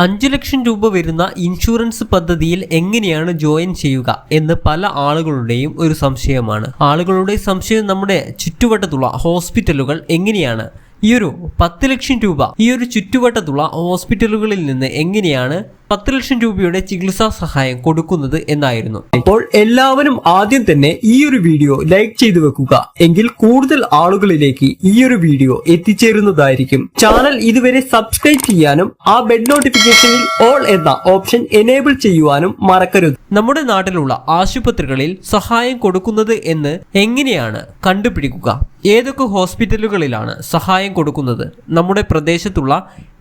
അഞ്ചു ലക്ഷം രൂപ വരുന്ന ഇൻഷുറൻസ് പദ്ധതിയിൽ എങ്ങനെയാണ് ജോയിൻ ചെയ്യുക എന്ന് പല ആളുകളുടെയും ഒരു സംശയമാണ്. ആളുകളുടെ സംശയം നമ്മുടെ ചുറ്റുവട്ടത്തുള്ള ഹോസ്പിറ്റലുകൾ എങ്ങനെയാണ് ഈ ഒരു പത്ത് ലക്ഷം രൂപ ഈ ഒരു ചുറ്റുവട്ടത്തുള്ള ഹോസ്പിറ്റലുകളിൽ നിന്ന് എങ്ങനെയാണ് പത്ത് ലക്ഷം രൂപയുടെ ചികിത്സാ സഹായം കൊടുക്കുന്നത് എന്നായിരുന്നു. അപ്പോൾ എല്ലാവരും ആദ്യം തന്നെ ഈ ഒരു വീഡിയോ ലൈക്ക് ചെയ്തു വെക്കുക. എങ്കിൽ കൂടുതൽ ആളുകളിലേക്ക് ഈ ഒരു വീഡിയോ എത്തിച്ചേരുന്നതായിരിക്കും. ചാനൽ ഇതുവരെ സബ്സ്ക്രൈബ് ചെയ്യാനും ആ ബെഡ് നോട്ടിഫിക്കേഷനിൽ ഓൾ എന്ന ഓപ്ഷൻ എനേബിൾ ചെയ്യുവാനും മറക്കരുത്. നമ്മുടെ നാട്ടിലുള്ള ആശുപത്രികളിൽ സഹായം കൊടുക്കുന്നത് എന്ന് എങ്ങനെയാണ് കണ്ടുപിടിക്കുക? ഏതൊക്കെ ഹോസ്പിറ്റലുകളിലാണ് സഹായം കൊടുക്കുന്നത്? നമ്മുടെ പ്രദേശത്തുള്ള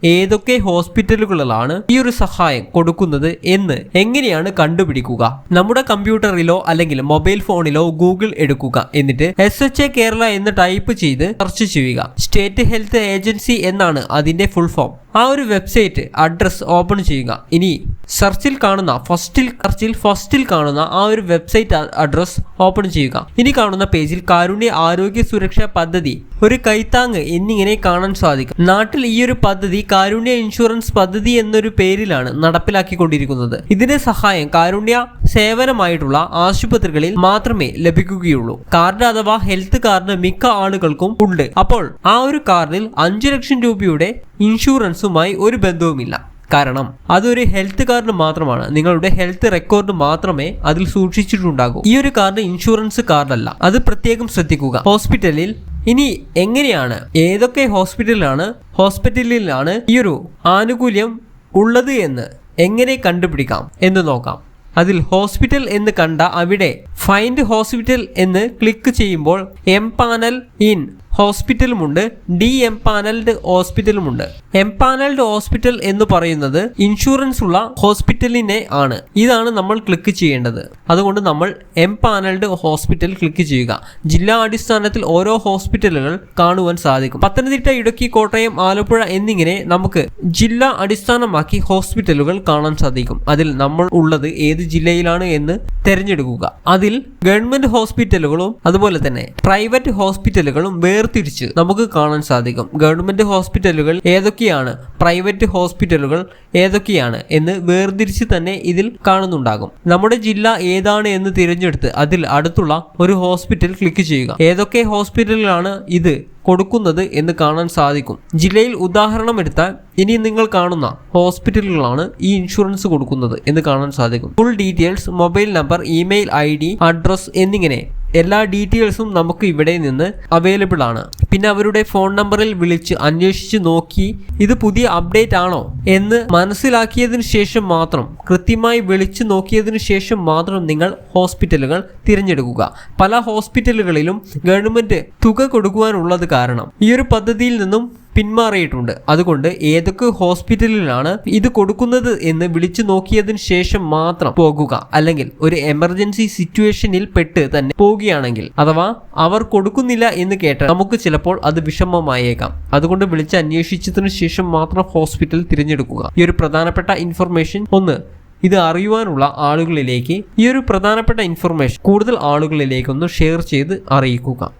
ഏതൊക്കെ ഹോസ്പിറ്റലുകളിലാണ് ഈ ഒരു സഹായം കൊടുക്കുന്നത് എന്ന് എങ്ങനെയാണ് കണ്ടുപിടിക്കുക? നമ്മുടെ കമ്പ്യൂട്ടറിലോ അല്ലെങ്കിൽ മൊബൈൽ ഫോണിലോ ഗൂഗിൾ എടുക്കുക. എന്നിട്ട് എസ് എച്ച് എ കേരള എന്ന് ടൈപ്പ് ചെയ്ത് സെർച്ച് ചെയ്യുക. സ്റ്റേറ്റ് ഹെൽത്ത് ഏജൻസി എന്നാണ് അതിന്റെ ഫുൾ ഫോം. ആ ഒരു വെബ്സൈറ്റ് അഡ്രസ് ഓപ്പൺ ചെയ്യുക. ഇനി സെർച്ചിൽ കാണുന്ന ഫസ്റ്റിൽ സെർച്ചിൽ ഫസ്റ്റിൽ കാണുന്ന ആ ഒരു വെബ്സൈറ്റ് അഡ്രസ് ഓപ്പൺ ചെയ്യുക. ഇനി കാണുന്ന പേജിൽ കാരുണ്യ ആരോഗ്യ സുരക്ഷാ പദ്ധതി ഒരു കൈത്താങ് എന്നിങ്ങനെ കാണാൻ സാധിക്കും. നാട്ടിൽ ഈ ഒരു പദ്ധതി കാരുണ്യ ഇൻഷുറൻസ് പദ്ധതി എന്നൊരു പേരിലാണ് നടപ്പിലാക്കിക്കൊണ്ടിരിക്കുന്നത്. ഇതിന്റെ സഹായം കാരുണ്യ സേവനമായിട്ടുള്ള ആശുപത്രികളിൽ മാത്രമേ ലഭിക്കുകയുള്ളൂ. കാർഡ് അഥവാ ഹെൽത്ത് കാർഡ് മിക്ക ആളുകൾക്കും ഉണ്ട്. അപ്പോൾ ആ ഒരു കാർഡിൽ അഞ്ചു ലക്ഷം രൂപയുടെ ഇൻഷുറൻസുമായി ഒരു ബന്ധവുമില്ല. കാരണം അതൊരു ഹെൽത്ത് കാർഡ് മാത്രമാണ്. നിങ്ങളുടെ ഹെൽത്ത് റെക്കോർഡ് മാത്രമേ അതിൽ സൂക്ഷിച്ചിട്ടുണ്ടാകൂ. ഈ ഒരു കാർഡ് ഇൻഷുറൻസ് കാർഡല്ല. അത് പ്രത്യേകം ശ്രദ്ധിക്കുക. ഹോസ്പിറ്റലിൽ ഇനി എങ്ങനെയാണ് ഏതൊക്കെ ഹോസ്പിറ്റലിലാണ് ഹോസ്പിറ്റലിലാണ് ഈ ഒരു ആനുകൂല്യം ഉള്ളത് എന്ന് എങ്ങനെ കണ്ടുപിടിക്കാം എന്ന് നോക്കാം. അതിൽ ഹോസ്പിറ്റൽ എന്ന് കണ്ട അവിടെ ഫൈൻഡ് ഹോസ്പിറ്റൽ എന്ന് ക്ലിക്ക് ചെയ്യുമ്പോൾ എം പാനൽ ഇൻ ഹോസ്പിറ്റലുമുണ്ട്. ഡി എം പാനൽഡ് ഹോസ്പിറ്റലുമുണ്ട്. എം പാനൽഡ് ഹോസ്പിറ്റൽ എന്ന് പറയുന്നത് ഇൻഷുറൻസ് ഉള്ള ഹോസ്പിറ്റലിനെ ആണ്. ഇതാണ് നമ്മൾ ക്ലിക്ക് ചെയ്യേണ്ടത്. അതുകൊണ്ട് നമ്മൾ എം പാനൽഡ് ഹോസ്പിറ്റൽ ക്ലിക്ക് ചെയ്യുക. ജില്ലാ അടിസ്ഥാനത്തിൽ ഓരോ ഹോസ്പിറ്റലുകൾ കാണുവാൻ സാധിക്കും. പത്തനംതിട്ട ഇടുക്കി കോട്ടയം ആലപ്പുഴ എന്നിങ്ങനെ നമുക്ക് ജില്ലാ അടിസ്ഥാനമാക്കി ഹോസ്പിറ്റലുകൾ കാണാൻ സാധിക്കും. അതിൽ നമ്മൾ ഉള്ളത് ഏത് ജില്ലയിലാണ് എന്ന് തിരഞ്ഞെടുക്കുക. അതിൽ ഗവൺമെന്റ് ഹോസ്പിറ്റലുകളും അതുപോലെ തന്നെ പ്രൈവറ്റ് ഹോസ്പിറ്റലുകളും വേർതിരിച്ച് നമുക്ക് കാണാൻ സാധിക്കും. ഗവൺമെന്റ് ഹോസ്പിറ്റലുകൾ ഏതൊക്കെയാണ്? പ്രൈവറ്റ് ഹോസ്പിറ്റലുകൾ ഏതൊക്കെയാണ് എന്ന് വേർതിരിച്ച് തന്നെ ഇതിൽ കാണുന്നുണ്ടാകും. നമ്മുടെ ജില്ല ഏതാണ് എന്ന് തിരഞ്ഞെടുത്ത് അതിൽ അടുത്തുള്ള ഒരു ഹോസ്പിറ്റൽ ക്ലിക്ക് ചെയ്യുക. ഏതൊക്കെ ഹോസ്പിറ്റലുകളാണ് ഇത് കൊടുക്കുന്നത് എന്ന് കാണാൻ സാധിക്കും. ജില്ലയിൽ ഉദാഹരണം എടുത്താൽ ഇനി നിങ്ങൾ കാണുന്ന ഹോസ്പിറ്റലുകളാണ് ഈ ഇൻഷുറൻസ് കൊടുക്കുന്നത് എന്ന് കാണാൻ സാധിക്കും. Full details mobile number email I D address എന്നിങ്ങനെ എല്ലാ ഡീറ്റെയിൽസും നമുക്ക് ഇവിടെ നിന്ന് അവൈലബിൾ ആണ്. പിന്നെ അവരുടെ ഫോൺ നമ്പറിൽ വിളിച്ച് അന്വേഷിച്ച് നോക്കി ഇത് പുതിയ അപ്ഡേറ്റ് ആണോ എന്ന് മനസ്സിലാക്കിയതിനു ശേഷം മാത്രം കൃത്യമായി വിളിച്ചു നോക്കിയതിനു ശേഷം മാത്രം നിങ്ങൾ ഹോസ്പിറ്റലുകൾ തിരഞ്ഞെടുക്കുക. പല ഹോസ്പിറ്റലുകളിലും ഗവൺമെന്റ് തുക കൊടുക്കുവാനുള്ളത് കാരണം. ഈ ഒരു പദ്ധതിയിൽ നിന്നും പിന്മാറിയിട്ടുണ്ട്. അതുകൊണ്ട് ഏതൊക്കെ ഹോസ്പിറ്റലിലാണ് ഇത് കൊടുക്കുന്നത് എന്ന് വിളിച്ചു നോക്കിയതിന് ശേഷം മാത്രം പോകുക. അല്ലെങ്കിൽ ഒരു എമർജൻസി സിറ്റുവേഷനിൽ പെട്ട് തന്നെ പോവുകയാണെങ്കിൽ അഥവാ അവർ കൊടുക്കുന്നില്ല എന്ന് കേട്ടാൽ നമുക്ക് ചിലപ്പോൾ അത് വിഷമമായേക്കാം. അതുകൊണ്ട് വിളിച്ച് അന്വേഷിച്ചതിനു ശേഷം മാത്രം ഹോസ്പിറ്റൽ തിരഞ്ഞെടുക്കുക. ഈ ഒരു പ്രധാനപ്പെട്ട ഇൻഫർമേഷൻ ഒന്ന് ഇത് അറിയുവാനുള്ള ആളുകളിലേക്ക് ഈ ഒരു പ്രധാനപ്പെട്ട ഇൻഫർമേഷൻ കൂടുതൽ ആളുകളിലേക്ക് ഒന്ന് ഷെയർ ചെയ്ത് അറിയിക്കുക.